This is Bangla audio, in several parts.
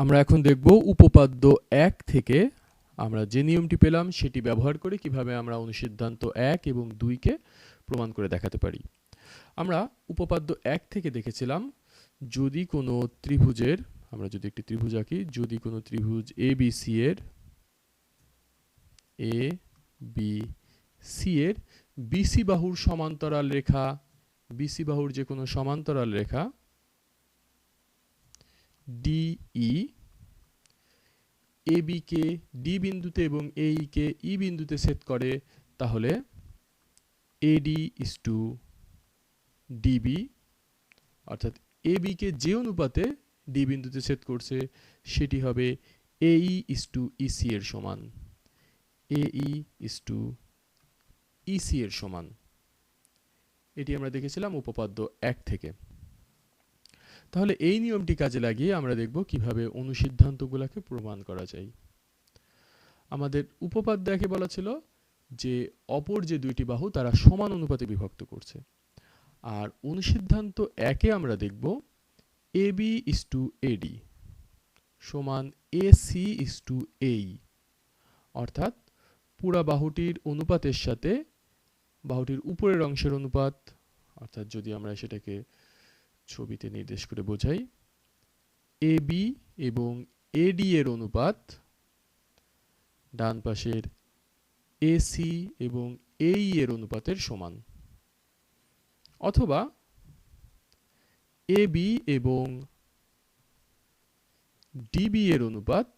আমরা এখন দেখব উপপাদ্য এক থেকে আমরা যে নিয়মটি পেলাম সেটি ব্যবহার করে কীভাবে আমরা অনুসিদ্ধান্ত এক এবং দুইকে প্রমাণ করে দেখাতে পারি। আমরা উপপাদ্য এক থেকে দেখেছিলাম, যদি কোনো ত্রিভুজের, আমরা যদি একটি ত্রিভুজ আঁকি, যদি কোনো ত্রিভুজ এ বি সি এর এ বি সি এর বিসি বাহুর সমান্তরাল রেখা বিসি বাহুর যে কোনো সমান্তরাল রেখা ডিই এ কে ডি বিন্দুতে এবং এই কে ই বিন্দুতে সেট করে, তাহলে এডি ইস টু ডিবি অর্থাৎ এ কে যে অনুপাতে ডি বিন্দুতে সেট করছে, সেটি হবে এই ইস টু ইসি এর সমান। এই ইস টু ইসি এর সমান। এটি আমরা দেখেছিলাম উপপাদ্য এক থেকে। তাহলে এই নিয়মটি কাজে লাগিয়ে আমরা দেখব কীভাবে অনুসিদ্ধান্তগুলোকে প্রমাণ করা যায়। আমাদের উপপাদ্য একে বলা ছিল যে, অপর যে দুইটি বাহু তারা সমান অনুপাতে বিভক্ত করছে। আর অনুসিদ্ধান্ত একে আমরা দেখব এ বি ইস টু এডি সমান এ সি ইস টু এই অর্থাৎ পুরা বাহুটির অনুপাতের সাথে বাহুটির উপরের অংশের অনুপাত, অর্থাৎ যদি আমরা সেটাকে ছবিতে নির্দেশ করে বোঝাই এ বি এবং এডি এর অনুপাত, ডান পাশের এসি এবং এই এর অনুপাতের সমান। অথবা এ বি এবং ডিবি এর অনুপাত,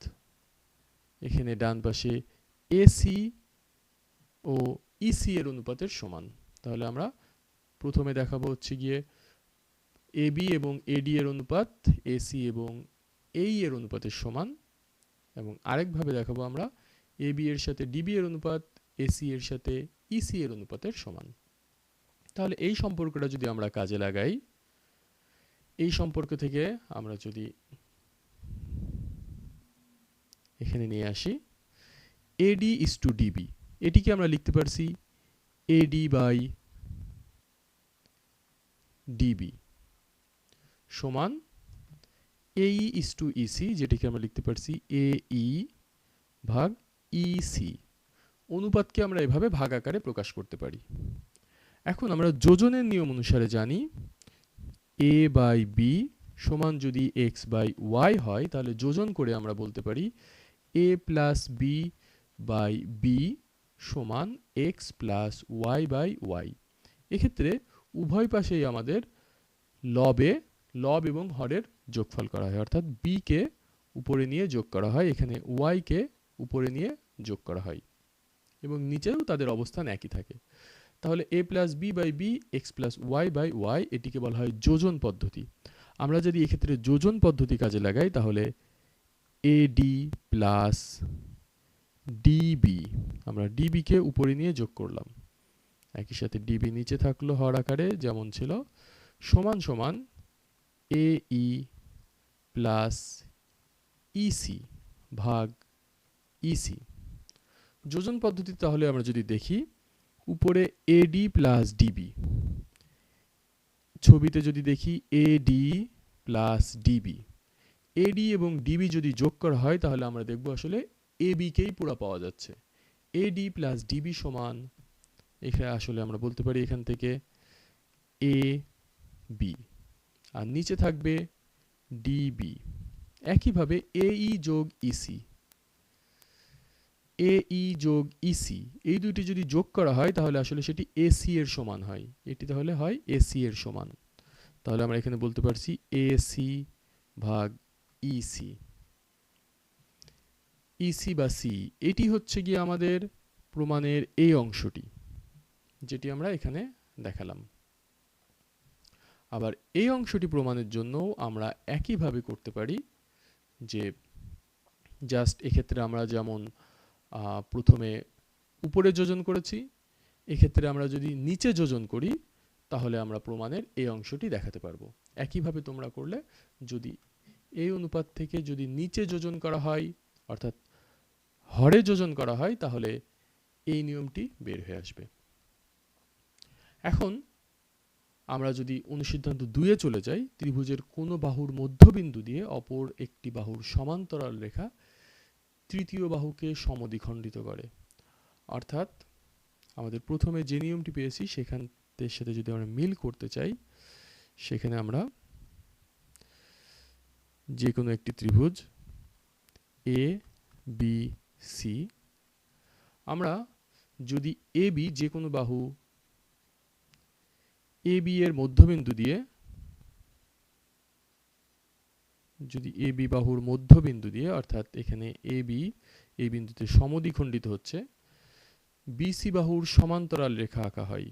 এখানে ডান পাশে এসি ও ইসি এর অনুপাতের সমান। তাহলে আমরা প্রথমে দেখাবো হচ্ছে গিয়ে এবি এবং এডি এর অনুপাত এসি এবং এই এর অনুপাতের সমান। এবং আরেকভাবে দেখাবো আমরা এবি এর সাথে ডিবি এর অনুপাত এসি এর সাথে ইসি এর অনুপাতের সমান। তাহলে এই সম্পর্কটা যদি আমরা কাজে লাগাই, এই সম্পর্ক থেকে আমরা যদি এখানে নিয়ে আসি এডি ইস টু ডিবি এটিকে আমরা লিখতে পারছি এডি বাই ডিবি সমান এই ইস টু ইসি যেটিকে আমরা লিখতে পারছি এ ই ভাগ ইসি অনুপাতকে আমরা এভাবে ভাগ আকারে প্রকাশ করতে পারি। এখন আমরা যোজনের নিয়ম অনুসারে জানি এ বাই বি সমান যদি এক্স বাই ওয়াই হয়, তাহলে যোজন করে আমরা বলতে পারি A plus B by B সমান X plus Y by Y এক্ষেত্রে উভয় পাশেই আমাদের লবে লব এবং হরের যোগফল করা হয়। অর্থাৎ বি কে উপরে নিয়ে যোগ করা হয়, এখানে ওয়াই কে উপরে নিয়ে যোগ করা হয় এবং নিচেও তাদের অবস্থান একই থাকে। তাহলে A plus B by B X plus Y by Y এটিকে বলা হয় যোজন পদ্ধতি। আমরা যদি এক্ষেত্রে যোজন পদ্ধতি কাজে লাগাই, তাহলে এ ডি প্লাস ডিবি আমরা ডিবিকে উপরে নিয়ে যোগ করলাম। একই সাথে ডিবি নিচে থাকল হর আকারে, যেমন ছিল, সমান সমান এ ই প্লাস ইসি ভাগ ইসি যোজন পদ্ধতি তাহলে আমরা যদি দেখি, উপরে এডি প্লাস ডিবি ছবিতে যদি দেখি এডি প্লাস ডিবি এডি এবং ডিবি যদি যোগ করা হয়, তাহলে আমরা দেখব আসলে এ বিকেই পুরো পাওয়া যাচ্ছে। এডি প্লাস ডিবি সমান, এখানে আসলে আমরা বলতে পারি এখান থেকে এ বি আর নিচে থাকবে ডিবি একইভাবে এই যোগ ইসি এই যোগ ইসি এই দুইটি যদি যোগ করা হয়, তাহলে আসলে সেটি এসি এর সমান হয়। এটি তাহলে হয় এসি এর সমান। তাহলে আমরা এখানে বলতে পারছি এসি ভাগ ইসি ইসি বা সি এটি হচ্ছে গিয়ে আমাদের প্রমাণের এই অংশটি, যেটি আমরা এখানে দেখালাম। আবার এই অংশটি প্রমাণের জন্য আমরা একইভাবে করতে পারি যে জাস্ট এক্ষেত্রে আমরা যেমন প্রথমে উপরে যোজন করেছি, এক্ষেত্রে আমরা যদি নিচে যোজন করি, তাহলে আমরা প্রমাণের এই অংশটি দেখাতে পারব। একইভাবে তোমরা করলে যদি এই অনুপাত থেকে যদি নিচে যোজন করা হয়, অর্থাৎ হরে যোজন করা হয়, তাহলে এই নিয়মটি বের হয়ে আসবে। এখন আমরা যদি অনুসিদ্ধান্ত দুইয়ে চলে যাই, ত্রিভুজের কোনো বাহুর মধ্যবিন্দু দিয়ে অপর একটি বাহুর সমান্তরাল রেখা তৃতীয় বাহুকে সমদ্বিখণ্ডিত করে। অর্থাৎ আমাদের প্রথমে যে নিয়মটি পেয়েছি সেখানের সাথে যদি আমরা মিল করতে চাই, সেখানে আমরা যে কোনো একটি ত্রিভুজ এ বি সি আমরা যদি এ বি যে কোনো বাহু এ বি এর মধ্যবিন্দু দিয়ে, যদি এ বি বাহুর মধ্যবিন্দু দিয়ে, অর্থাৎ এখানে এ বি, এই বিন্দুতে সমদ্বিখণ্ডিত হচ্ছে বিসি বাহুর সমান্তরাল রেখা আঁকা হয়।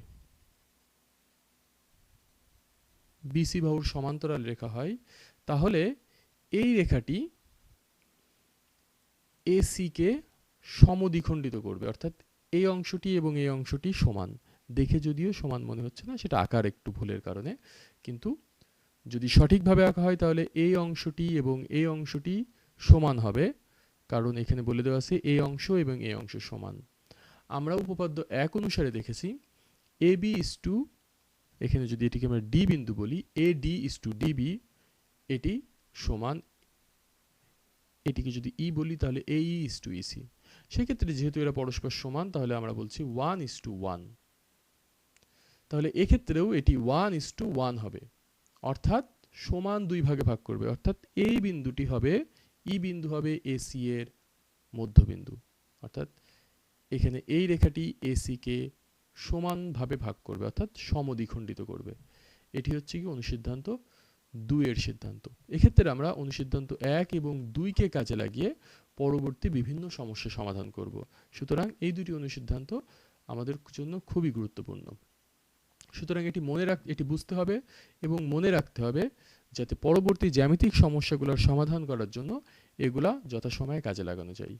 বিসি বাহুর সমান্তরাল রেখা হয়। তাহলে এই রেখাটি এসি কে সমদ্বিখণ্ডিত করবে, অর্থাৎ এই অংশটি এবং এই অংশটি সমান। দেখে যদিও সমান মনে হচ্ছে না, সেটা আকার একটু ভুলের কারণে। কিন্তু যদি সঠিকভাবে আঁকা হয়, তাহলে এই অংশটি এবং এই অংশটি সমান হবে, কারণ এখানে বলে দেওয়া আছে এই অংশ এবং এই অংশ সমান। আমরা উপপাদ্য এক অনুসারে দেখেছি, এ বি ইস টু, এখানে যদি এটিকে আমরা ডি বিন্দু বলি, A D is to DB এটি সমান, এটিকে যদি ই বলি, তাহলে এ ইস টু ইসি সেক্ষেত্রে যেহেতু এরা পরস্পর সমান, তাহলে আমরা বলছি ওয়ান ইস টু ওয়ান। তাহলে এক্ষেত্রেও এটি ওয়ান ইস টু ওয়ান হবে। অর্থাৎ সমান দুই ভাগে ভাগ করবে। অর্থাৎ এই বিন্দুটি হবে, ই বিন্দু হবে এসি এর মধ্যবিন্দু। অর্থাৎ এখানে এই রেখাটি এসি কে সমানভাবে ভাগ করবে, অর্থাৎ সমদ্বিখণ্ডিত করবে। এটি হচ্ছে কি অনুসিদ্ধান্ত দুইয়ের সিদ্ধান্ত। এক্ষেত্রে আমরা অনুসিদ্ধান্ত এক এবং দুইকে কাজে লাগিয়ে পরবর্তী বিভিন্ন সমস্যা সমাধান করব। সুতরাং এই দুটি অনুসিদ্ধান্ত আমাদের জন্য খুবই গুরুত্বপূর্ণ। সুতরাং এটি মনে রাখ, এটি বুঝতে হবে এবং মনে রাখতে হবে যাতে পরবর্তী জ্যামিতিক সমস্যাগুলোর সমাধান করার জন্য এগুলা যথাসময়ে কাজে লাগানো যায়।